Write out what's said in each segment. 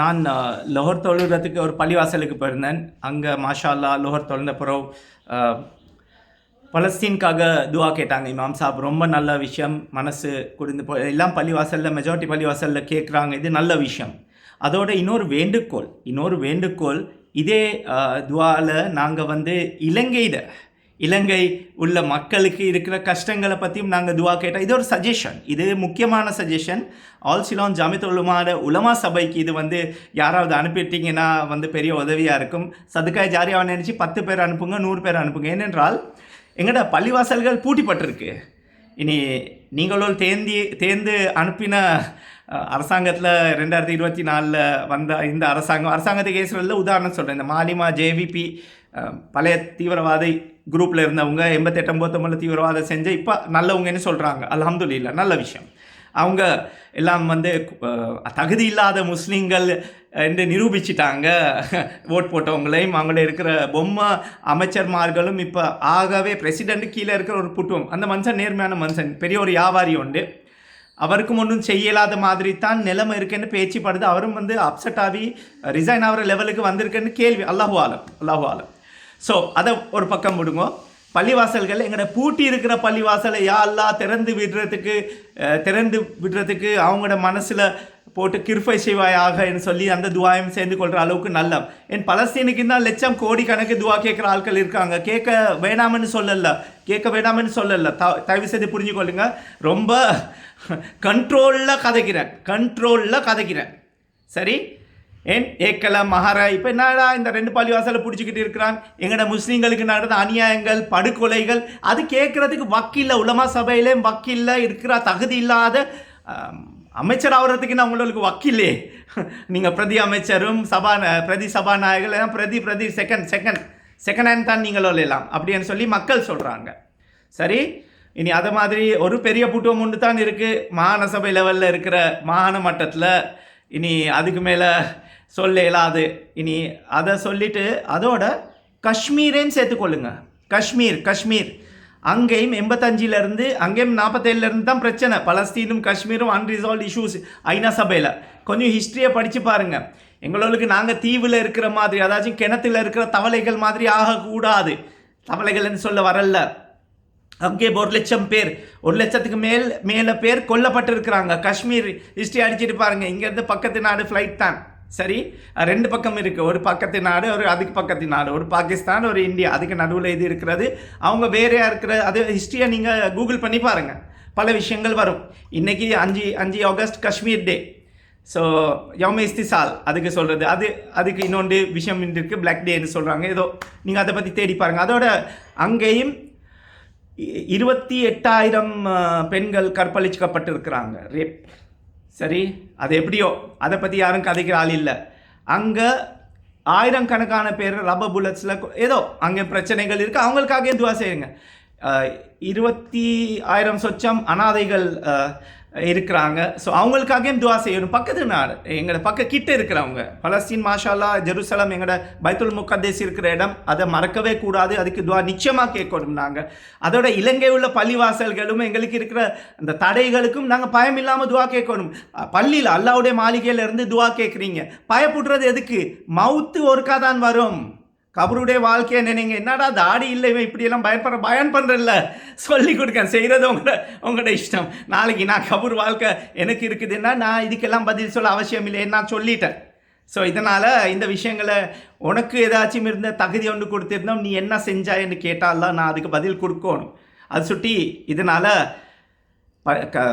நான் லோகர் தொழுகிறதுக்கு ஒரு பள்ளிவாசலுக்கு போயிருந்தேன். அங்கே மாஷா அல்லா லோஹர் தொழுந்த பிறகு பலஸ்தீனுக்காக துவா கேட்டாங்க இமாம் சாப். ரொம்ப நல்ல விஷயம். மனசு குடிந்து போ எல்லாம் பள்ளிவாசலில் மெஜாரிட்டி பள்ளிவாசலில் கேட்குறாங்க. இது நல்ல விஷயம். அதோட இன்னொரு வேண்டுகோள் இன்னொரு வேண்டுகோள் இதே துவாவில் நாங்கள் வந்து இலங்கையில் இலங்கை உள்ள மக்களுக்கு இருக்கிற கஷ்டங்களை பற்றியும் நாங்கள் துவா கேட்டோம். இது ஒரு சஜஷன் இது முக்கியமான சஜஷன் ஆல் சிலான் ஜாமித் உலமான உலமா சபைக்கு இது வந்து யாராவது அனுப்பிட்டீங்கன்னா வந்து பெரிய உதவியாக இருக்கும். சதுக்காய் ஜாரியாக நினச்சி பத்து பேர் அனுப்புங்க நூறு பேர் அனுப்புங்க. ஏனென்றால் எங்கட பள்ளிவாசல்கள் பூட்டிப்பட்டிருக்கு. இனி நீங்களும் தேந்தி தேர்ந்து அனுப்பின அரசாங்கத்தில் ரெண்டாயிரத்தி இருபத்தி நாலில் வந்த இந்த அரசாங்கம் அரசாங்கத்தை கேசுறதுல உதாரணம் சொல்கிறேன் இந்த மாலிமா ஜேவிபி பழைய தீவிரவாதி குரூப்பில் இருந்தவங்க எண்பத்தெட்டு ஐம்பத்தொம்பதில் தீவிரவாதம் செஞ்சு இப்போ நல்லவங்கன்னு சொல்கிறாங்க அல்ஹம்துலில்லாஹ் நல்ல விஷயம். அவங்க எல்லாம் வந்து தகுதி இல்லாத முஸ்லீம்கள் என்று நிரூபிச்சிட்டாங்க. ஓட் போட்டவங்களையும் அவங்கள இருக்கிற பொம்மை அமைச்சர்மார்களும் இப்போ ஆகவே பிரசிடென்ட் கீழே இருக்கிற ஒரு புட்டுவம். அந்த மனுஷன் நேர்மையான மனுஷன் பெரிய ஒரு வியாபாரி உண்டு. அவருக்கும் ஒன்றும் செய்யலாத மாதிரி தான் நிலைமை இருக்குன்னு பேச்சு படுது அவரும் வந்து அப்செட் ஆகி ரிசைன் ஆகிற லெவலுக்கு வந்திருக்குன்னு கேள்வி. அல்லாஹு ஆலம் அல்லாஹு ஆலம். ஸோ அதை ஒரு பக்கம் விடுங்க. பள்ளிவாசல்கள் எங்களை பூட்டி இருக்கிற பள்ளிவாசலை யா திறந்து விடுறதுக்கு திறந்து விடுறதுக்கு அவங்களோட மனசில் போட்டு கிருஃபை செய்வாயாக சொல்லி அந்த துவாயம் சேர்ந்து கொள்கிற அளவுக்கு நல்ல என் பலஸ்தீனுக்கு தான் லட்சம் கோடி கணக்கு துவா கேட்குற ஆட்கள் இருக்காங்க. கேட்க வேணாம்னு சொல்லல. கேட்க வேணாம்னு சொல்லல. த தயவு செய்து புரிஞ்சுக்கொள்ளுங்க ரொம்ப கண்ட்ரோலில் கதைக்கிறேன். கண்ட்ரோலில் கதைக்கிறேன். சரி? ஏன் ஏக்கல மகர. இப்போ என்னடா இந்த ரெண்டு பள்ளிவாசலை பிடிச்சிக்கிட்டு இருக்கிறான்? எங்கட முஸ்லீம்களுக்கு நடந்த அநியாயங்கள் படுகொலைகள் அது கேட்குறதுக்கு வக்கில்ல உலமா சபையிலே வக்கில்ல இருக்கிற தகுதி இல்லாத அமைச்சர் ஆகிறதுக்கு நான் உங்களுக்கு வக்கில்லே? நீங்கள் பிரதி அமைச்சரும் சபா பிரதி சபாநாயகர் பிரதி பிரதி செகண்ட் செகண்ட் செகண்ட் ஹேண்ட் தான் நீங்களும் எல்லாம் அப்படின்னு சொல்லி மக்கள் சொல்கிறாங்க சரி இனி அதை மாதிரி ஒரு பெரிய புட்டுவம் ஒன்று தான் இருக்குது மாகாண சபை லெவலில் இருக்கிற மாகாண மட்டத்தில் இனி அதுக்கு மேலே சொல்ல இயலாது. இனி அதை சொல்லிட்டு அதோட காஷ்மீரேன்னு சேர்த்துக்கொள்ளுங்க. காஷ்மீர் காஷ்மீர். அங்கேயும் எண்பத்தஞ்சிலேருந்து அங்கேயும் நாற்பத்தேழுலேருந்து தான் பிரச்சனை. பலஸ்தீனும் காஷ்மீரும் அன்ரிசால்வ் இஷ்யூஸ் ஐநா சபையில். கொஞ்சம் ஹிஸ்ட்ரியை படித்து பாருங்கள் எங்களுக்கு நாங்கள் தீவில் இருக்கிற மாதிரி அதாச்சும் கிணத்துல இருக்கிற தவளைகள் மாதிரி ஆகக்கூடாது. தவளைகள்னு சொல்ல வரல. அங்கே ஒரு லட்சம் பேர் ஒரு லட்சத்துக்கு மேல் மேலே பேர் கொல்லப்பட்டிருக்கிறாங்க. காஷ்மீர் ஹிஸ்ட்ரி அடிச்சிட்டு பாருங்கள் இங்கேருந்து பக்கத்து நாடு ஃப்ளைட் தான். சரி ரெண்டு பக்கம் இருக்குது ஒரு பக்கத்து நாடு ஒரு அதுக்கு பக்கத்து நாடு. ஒரு பாகிஸ்தான் ஒரு இந்தியா. அதுக்கு நடுவில் இது இருக்கிறது. அவங்க வேறையாக இருக்கிற அது ஹிஸ்ட்ரியை நீங்கள் கூகுள் பண்ணி பாருங்கள் பல விஷயங்கள் வரும். இன்றைக்கி அஞ்சு அஞ்சு ஆகஸ்ட் காஷ்மீர் டே ஸோ யௌம இஸ்திசால் அதுக்கு சொல்கிறது அது அதுக்கு இன்னொன்று விஷயம் இருக்குது பிளாக் டேன்னு சொல்கிறாங்க ஏதோ நீங்கள் அதை பற்றி தேடி பாருங்கள் அதோட அங்கேயும் இருபத்தி எட்டாயிரம் பெண்கள் கற்பழிச்சிக்கப்பட்டிருக்கிறாங்க ரேப் சரி அது எப்படியோ? அதை பற்றி யாரும் கதைக்கிற ஆள் இல்லை. அங்கே ஆயிரக்கணக்கான பேர் ரப்பர் புல்லட்ஸில் ஏதோ அங்கே பிரச்சனைகள் இருக்குது அவங்களுக்காக துவா செய்யுங்க. இருபத்தி ஆயிரம் சொச்சம் அனாதைகள் இருக்கிறாங்க. ஸோ அவங்களுக்காகவும் துவா செய்யணும். பக்கத்து நாடு எங்களோட பக்க கிட்ட இருக்கிறவங்க. பலஸ்தீன் மாஷாலா ஜெருசலம் எங்களோட பைத்துல் முக்கத்தேஸ் இருக்கிற இடம் அதை மறக்கவே கூடாது. அதுக்கு துவா நிச்சயமாக கேட்கணும் நாங்கள் அதோட இலங்கை உள்ள பள்ளிவாசல்களும் எங்களுக்கு இருக்கிற அந்த தடைகளுக்கும் நாங்கள் பயம் இல்லாமல் துவா கேட்கணும். பள்ளியில் அல்லாவுடைய மாளிகையிலேருந்து துவா கேட்குறீங்க. பயப்படுறது எதுக்கு? மவுத்து ஒருக்கா தான் வரும். கபருடைய வாழ்க்கையை நினைங்க என்னடா தாடி இல்லை இவன் இப்படியெல்லாம் பயன்படுற பயன் பண்ணுறல சொல்லி கொடுக்கேன் செய்கிறது உங்களோட உங்களோட இஷ்டம். நாளைக்கு நான் கபூர் வாழ்க்கை எனக்கு இருக்குதுன்னா நான் இதுக்கெல்லாம் பதில் சொல்ல அவசியம் இல்லை நான் சொல்லிட்டேன். ஸோ இதனால் இந்த விஷயங்களை உனக்கு ஏதாச்சும் இருந்த தகுதி ஒன்று கொடுத்துருந்தோம் நீ என்ன செஞ்சாயன்னு கேட்டாலாம் நான் அதுக்கு பதில் கொடுக்கணும். அது சுட்டி இதனால் ப க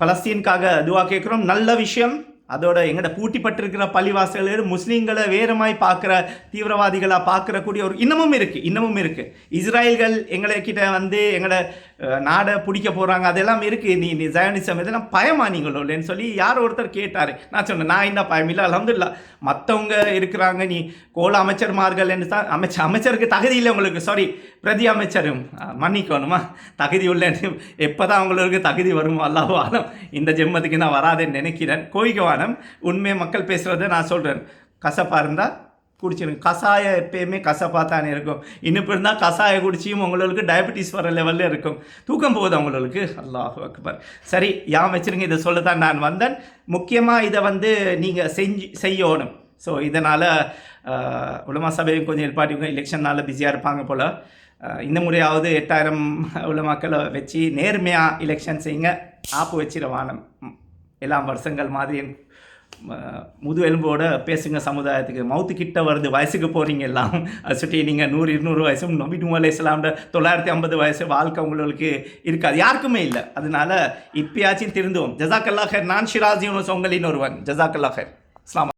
பலஸ்தீனுக்காக துவா கேட்குறோம். நல்ல விஷயம் அதோட எங்கட பூட்டிப்பட்டிருக்கிற பள்ளிவாசல்கள் முஸ்லீம்களை வேறமாய் பார்க்குற தீவிரவாதிகளாக பார்க்குற கூடிய ஒரு இன்னமும் இருக்குது இன்னமும் இருக்குது இஸ்ராயல்கள் எங்களை கிட்ட வந்து எங்களை நாடை பிடிக்க போகிறாங்க அதெல்லாம் இருக்குது நீ நீ ஜயனிசம் இதெல்லாம் பயமா நீங்களோ இல்லைன்னு சொல்லி யார் ஒருத்தர் கேட்டார். நான் சொன்னேன் நான் என்ன பயம் இல்லை அலமதுல்லா மற்றவங்க இருக்கிறாங்க நீ கோல அமைச்சர்மார்கள் என்று தான் அமைச்சர் அமைச்சருக்கு தகுதி இல்லை உங்களுக்கு சாரி பிரதி அமைச்சரும். மன்னிக்கணுமா? தகுதி உள்ளேன்னு எப்போ தான் அவங்களுக்கு தகுதி வருமோ அல்லாஹ்வாலம் இந்த ஜெம்மத்துக்கு நான் வராதுன்னு நினைக்கிறேன். பானம் உண்மையை மக்கள் பேசுகிறத நான் சொல்கிறேன் கசப்பாக இருந்தால் குடிச்சிருங்க கஷாயம் எப்பயுமே கசப்பாக தானே இருக்கும். இன்னும் இருந்தால் கஷாயம் குடிச்சியும் உங்களுக்கு டயபெட்டிஸ் வர லெவலில் இருக்கும். தூக்கம் போகுது உங்களுக்கு? அல்லாஹ் அக்பர். சரி யாம் வச்சிருங்க இதை சொல்ல தான் நான் வந்தேன். முக்கியமாக இதை வந்து நீங்கள் செஞ்சு செய்யணும். ஸோ இதனால் உலமா சபையும் கொஞ்சம் ஏற்பாட்டிங்க எலெக்ஷனால் பிஸியாக இருப்பாங்க போல். இந்த முறையாவது எட்டாயிரம் உலமாக்களை வச்சு நேர்மையாக எலெக்ஷன் செய்யுங்க. ஆப்பு வச்சிட வானம். எல்லாம் வருஷங்கள் மாதிரி முது எலும்போட பேசுங்க சமுதாயத்துக்கு. மவுத்து கிட்ட வருது வயசுக்கு போகிறீங்க எல்லாம். அதை சுற்றி நீங்கள் நூறு இருநூறு வயசும் நபி நூ இஸ்லாம்ட தொள்ளாயிரத்தி ஐம்பது வயசு வாழ்க்கை உங்களுக்கு இருக்காது. யாருக்குமே இல்லை. அதனால இப்பயாச்சும் திருந்துவோம். ஜசாக்கல்லாஹர் நான் ஷிராஜி சொங்கலின்னு ஒருவன். ஜசாக்கல்லாஹர் இஸ்லாம்